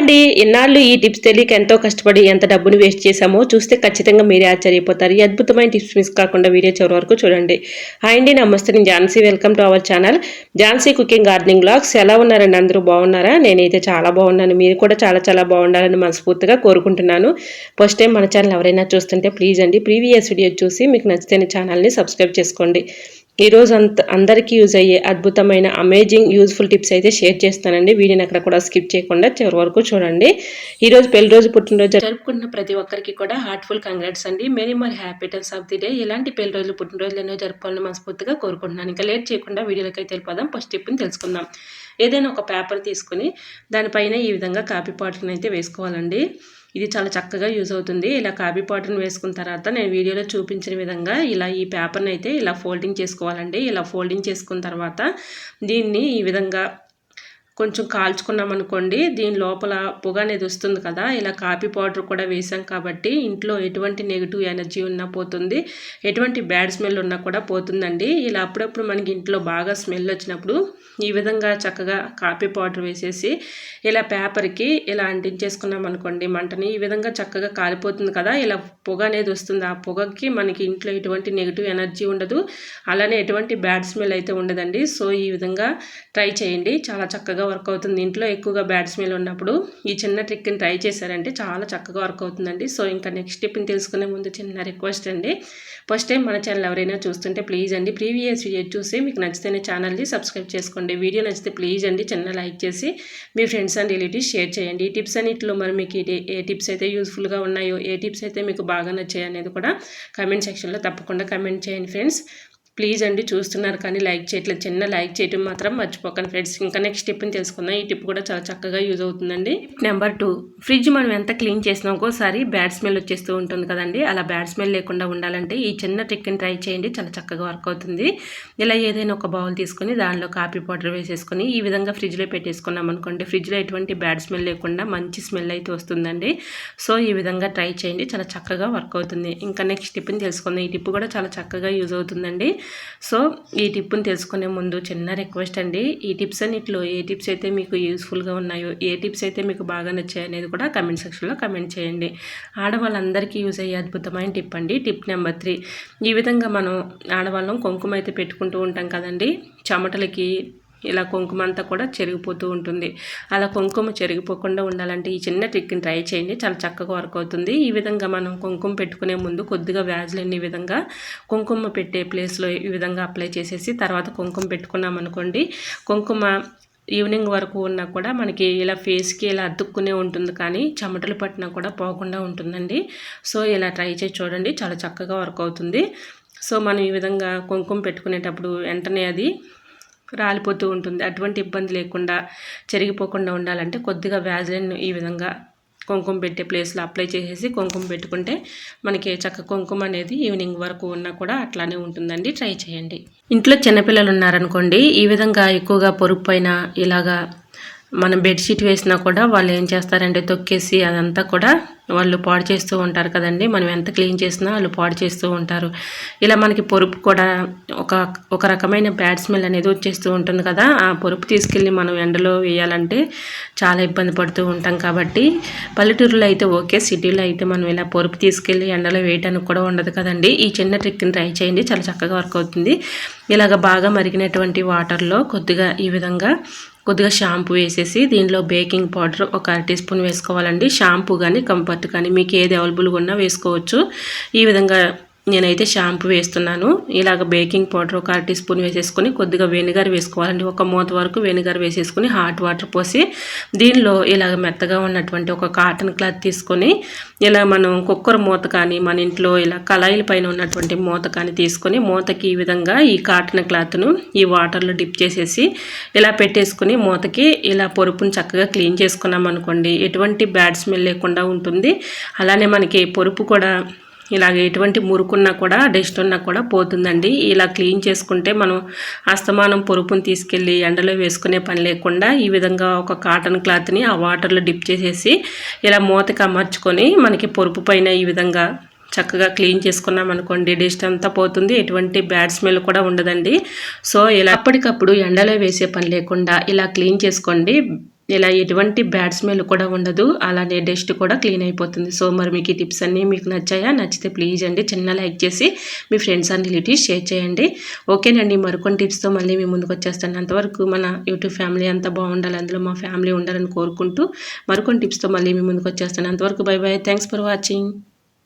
అండి. ఇన్నాళ్ళు ఈ టిప్స్ తెలియక ఎంతో కష్టపడి ఎంత డబ్బును వేస్ట్ చేశామో చూస్తే ఖచ్చితంగా మీరే ఆశ్చర్యపోతారు. ఈ అద్భుతమైన టిప్స్ మిస్ కాకుండా వీడియో చివరి వరకు చూడండి. హాయ్ అండి నమస్తే. నేను Jhansi. Welcome to our channel. Jhansi cooking gardening blogs ఎలా ఉన్నారండి? అందరూ బాగున్నారా? నేనైతే చాలా బాగున్నాను. మీరు కూడా చాలా చాలా బాగుండాలని మనస్ఫూర్తిగా కోరుకుంటున్నాను. ఫస్ట్ టైం మన ఛానల్ ఎవరైనా చూస్తుంటే ప్లీజ్ అండి ప్రీవియస్ వీడియో చూసి మీకు నచ్చితే ఛానల్ని సబ్స్క్రైబ్ చేసుకోండి. ఈరోజు అంత అందరికీ యూజ్ అయ్యే అద్భుతమైన అమేజింగ్ యూజ్ఫుల్ టిప్స్ అయితే షేర్ చేస్తానండి. వీడియోని అక్కడ కూడా స్కిప్ చేయకుండా చివరి వరకు చూడండి. ఈరోజు పెళ్ళి రోజు పుట్టినరోజు జరుపుకుంటున్న ప్రతి ఒక్కరికి కూడా హార్ట్ఫుల్ కంగ్రాట్స్ అండి. Many more happy of the day. ఇలాంటి పెళ్ళి రోజులు పుట్టినరోజులు ఎన్నో జరుపుకోవాలని మనస్ఫూర్తిగా కోరుకుంటున్నాను. ఇంకా లేట్ చేయకుండా వీడియోలకి అయితే వెళ్ళిపోదాం. ఫస్ట్ టిప్ని తెలుసుకుందాం. ఏదైనా ఒక పేపర్ తీసుకుని దానిపైన ఈ విధంగా కాపీ పాటలను అయితే వేసుకోవాలండి. ఇది చాలా చక్కగా యూజ్ అవుతుంది. ఇలా కాపీ పాటను వేసుకున్న తర్వాత నేను వీడియోలో చూపించిన విధంగా ఇలా ఈ పేపర్ని అయితే ఇలా ఫోల్డింగ్ చేసుకోవాలండి. ఇలా ఫోల్డింగ్ చేసుకున్న తర్వాత దీన్ని ఈ విధంగా కొంచెం కాల్చుకున్నాం అనుకోండి దీని లోపల పొగ అనేది వస్తుంది కదా ఇలా కాఫీ పౌడర్ కూడా వేసాం కాబట్టి ఇంట్లో ఎటువంటి నెగిటివ్ ఎనర్జీ ఉన్నా పోతుంది ఎటువంటి బ్యాడ్ స్మెల్ ఉన్నా కూడా పోతుందండి. ఇలా అప్పుడప్పుడు మనకి ఇంట్లో బాగా స్మెల్ వచ్చినప్పుడు ఈ విధంగా చక్కగా కాఫీ పౌడర్ వేసేసి ఇలా పేపర్కి ఇలా అంటించేసుకున్నాం అనుకోండి మంటని ఈ విధంగా చక్కగా కాలిపోతుంది కదా ఇలా పొగ అనేది వస్తుంది. ఆ పొగకి మనకి ఇంట్లో ఎటువంటి నెగిటివ్ ఎనర్జీ ఉండదు అలానే ఎటువంటి బ్యాడ్ స్మెల్ అయితే ఉండదండి. సో ఈ విధంగా ట్రై చేయండి. చాలా చక్కగా వర్క్ అవుతుంది. ఇంట్లో ఎక్కువగా బ్యాడ్ స్మెల్ ఉన్నప్పుడు ఈ చిన్న ట్రిక్ని ట్రై చేశారంటే చాలా చక్కగా వర్క్ అవుతుందండి. సో ఇంకా నెక్స్ట్ టిప్ని తెలుసుకునే ముందు చిన్న రిక్వెస్ట్ అండి. ఫస్ట్ టైం మన ఛానల్ ఎవరైనా చూస్తుంటే ప్లీజ్ అండి ప్రీవియస్ వీడియో చూసి మీకు నచ్చితేనే ఛానల్ని సబ్స్క్రైబ్ చేసుకోండి. వీడియో నచ్చితే ప్లీజ్ అండి చిన్న లైక్ చేసి మీ ఫ్రెండ్స్ అండ్ రిలేటివ్స్ షేర్ చేయండి. ఈ టిప్స్ అన్నింటిలో మరి మీకు ఏ టిప్స్ అయితే యూస్ఫుల్గా ఉన్నాయో ఏ టిప్స్ అయితే మీకు బాగా నచ్చాయి అనేది కూడా కమెంట్ సెక్షన్లో తప్పకుండా కమెంట్ చేయండి ఫ్రెండ్స్ ప్లీజ్ అండి చూస్తున్నారు కానీ లైక్ చేయట్లేదు. చిన్న లైక్ చేయటం మాత్రం మర్చిపోకండి ఫ్రెండ్స్. ఇంకా నెక్స్ట్ టిప్ని తెలుసుకుందాం. ఈ టిప్ కూడా చాలా చక్కగా యూజ్ అవుతుందండి. నెంబర్ టూ ఫ్రిడ్జ్ మనం ఎంత క్లీన్ చేసినా ఒక్కోసారి బ్యాడ్ స్మెల్ వచ్చేస్తూ ఉంటుంది కదండి. అలా బ్యాడ్ స్మెల్ లేకుండా ఉండాలంటే ఈ చిన్న ట్రిక్ని ట్రై చేయండి. చాలా చక్కగా వర్క్ అవుతుంది. ఇలా ఏదైనా ఒక బౌల్ తీసుకొని దానిలో కాఫీ పౌడర్ వేసేసుకొని ఈ విధంగా ఫ్రిడ్జ్లో పెట్టేసుకున్నాం అనుకోండి ఫ్రిడ్జ్లో ఎటువంటి బ్యాడ్ స్మెల్ లేకుండా మంచి స్మెల్ అయితే వస్తుందండి. సో ఈ విధంగా ట్రై చేయండి. చాలా చక్కగా వర్క్ అవుతుంది. ఇంకా నెక్స్ట్ టిప్ని తెలుసుకుందాం. ఈ టిప్ కూడా చాలా చక్కగా యూజ్ అవుతుందండి. సో ఈ టిప్ని తెలుసుకునే ముందు చిన్న రిక్వెస్ట్ అండి. ఈ టిప్స్ అన్నింటిలో ఏ టిప్స్ అయితే మీకు యూస్ఫుల్గా ఉన్నాయో ఏ టిప్స్ అయితే మీకు బాగా నచ్చాయి అనేది కూడా కమెంట్ సెక్షన్లో కమెంట్ చేయండి. ఆడవాళ్ళందరికీ యూజ్ అయ్యే అద్భుతమైన టిప్ అండి టిప్ నెంబర్ త్రీ. ఈ విధంగా మనం ఆడవాళ్ళం కుంకుమ అయితే పెట్టుకుంటూ ఉంటాం కదండి. చెమటలకి ఇలా కుంకుమ అంతా కూడా చెరిగిపోతూ ఉంటుంది. అలా కుంకుమ చెరిగిపోకుండా ఉండాలంటే ఈ చిన్న ట్రిక్ని ట్రై చేయండి. చాలా చక్కగా వర్క్ అవుతుంది. ఈ విధంగా మనం కుంకుమ పెట్టుకునే ముందు కొద్దిగా వ్యాజ్లైన్ ఈ విధంగా కుంకుమ పెట్టే ప్లేస్లో ఈ విధంగా అప్లై చేసేసి తర్వాత కుంకుమ పెట్టుకున్నాం అనుకోండి కుంకుమ ఈవినింగ్ వరకు ఉన్నా కూడా మనకి ఇలా ఫేస్కి ఇలా అతుక్కునే ఉంటుంది కానీ చెమటలు పట్టినా కూడా పోకుండా ఉంటుందండి. సో ఇలా ట్రై చేసి చూడండి. చాలా చక్కగా వర్క్ అవుతుంది. సో మనం ఈ విధంగా కుంకుమ పెట్టుకునేటప్పుడు వెంటనే అది రాలిపోతూ ఉంటుంది. అటువంటి ఇబ్బంది లేకుండా చెరిగిపోకుండా ఉండాలంటే కొద్దిగా వ్యాజిలిన్ ఈ విధంగా కుంకుమ పెట్టే ప్లేస్లో అప్లై చేసేసి కుంకుమ పెట్టుకుంటే మనకి చక్క కుంకుమ అనేది ఈవినింగ్ వరకు ఉన్నా కూడా అట్లానే ఉంటుందండి. ట్రై చేయండి. ఇంట్లో చిన్నపిల్లలు ఉన్నారనుకోండి ఈ విధంగా ఎక్కువగా పొరుగు పైన ఇలాగా మనం బెడ్షీట్ వేసినా కూడా వాళ్ళు ఏం చేస్తారంటే తొక్కేసి అదంతా కూడా వాళ్ళు పాడు చేస్తూ ఉంటారు కదండి. మనం ఎంత క్లీన్ చేసినా వాళ్ళు పాడు చేస్తూ ఉంటారు. ఇలా మనకి పొరుపు కూడా ఒక ఒక రకమైన బ్యాడ్ స్మెల్ అనేది వచ్చేస్తూ ఉంటుంది కదా. ఆ పొరుపు తీసుకెళ్ళి మనం ఎండలో వేయాలంటే చాలా ఇబ్బంది పడుతూ ఉంటాం కాబట్టి పల్లెటూరులో అయితే ఓకే. సిటీలో అయితే మనం ఇలా పొరుపు తీసుకెళ్ళి ఎండలో వేయడానికి కూడా ఉండదు కదండి. ఈ చిన్న ట్రిక్ని ట్రై చేయండి. చాలా చక్కగా వర్క్ అవుతుంది. ఇలాగ బాగా మరిగినటువంటి వాటర్లో కొద్దిగా ఈ విధంగా కొద్దిగా షాంపూ వేసేసి దీనిలో బేకింగ్ పౌడర్ ఒక అర టీ స్పూన్ వేసుకోవాలండి. షాంపూ కానీ కంఫర్ట్ కానీ మీకు ఏది అవైలబుల్గా ఉన్నా వేసుకోవచ్చు. ఈ విధంగా నేనైతే షాంపూ వేస్తున్నాను. ఇలాగ బేకింగ్ పౌడర్ ఒక అర టీ స్పూన్ వేసేసుకొని కొద్దిగా వెనిగర్ వేసుకోవాలండి. ఒక మూత వరకు వెనిగర్ వేసేసుకొని హాట్ వాటర్ పోసి దీనిలో ఇలాగ మెత్తగా ఉన్నటువంటి ఒక కాటన్ క్లాత్ తీసుకొని ఇలా మనం కుక్కర్ మూత కానీ మన ఇంట్లో ఇలా కళాయిల పైన ఉన్నటువంటి మూత కానీ తీసుకొని మూతకి ఈ విధంగా ఈ కాటన్ క్లాత్ను ఈ వాటర్లో డిప్ చేసేసి ఇలా పెట్టేసుకుని మూతకి ఇలా పొరుపుని చక్కగా క్లీన్ చేసుకున్నాం అనుకోండి ఎటువంటి బ్యాడ్ స్మెల్ లేకుండా ఉంటుంది. అలానే మనకి పొరుపు కూడా ఇలాగ ఎటువంటి మురుకున్నా కూడా డస్ట్ ఉన్నా కూడా పోతుందండి. ఇలా క్లీన్ చేసుకుంటే మనం అస్తమానం పొరుపుని తీసుకెళ్ళి ఎండలో వేసుకునే పని లేకుండా ఈ విధంగా ఒక కాటన్ క్లాత్ని ఆ వాటర్లో డిప్ చేసేసి ఇలా మూతకి అమర్చుకొని మనకి పొరుపు పైన ఈ విధంగా చక్కగా క్లీన్ చేసుకున్నాం అనుకోండి డస్ట్ అంతా పోతుంది ఎటువంటి బ్యాడ్ స్మెల్ కూడా ఉండదండి. సో ఇలా అప్పటికప్పుడు ఎండలో వేసే పని లేకుండా ఇలా క్లీన్ చేసుకోండి. ఇలా ఎటువంటి బ్యాడ్ స్మెల్ కూడా ఉండదు. అలానే డస్ట్ కూడా క్లీన్ అయిపోతుంది. సో మరి మీకు ఈ టిప్స్ అన్నీ మీకు నచ్చాయా? నచ్చితే ప్లీజ్ అండి చిన్న లైక్ చేసి మీ ఫ్రెండ్స్ అండ్ రిలేటివ్స్ షేర్ చేయండి. ఓకేనండి మరికొన్ని టిప్స్తో మళ్ళీ మీ ముందుకు వచ్చేస్తాను. అంతవరకు మన యూట్యూబ్ ఫ్యామిలీ అంతా బాగుండాలి అందులో మా ఫ్యామిలీ ఉండాలని కోరుకుంటూ మరికొన్ని టిప్స్తో మళ్ళీ మీ ముందుకు వచ్చేస్తాను. అంతవరకు bye bye. Thanks for watching.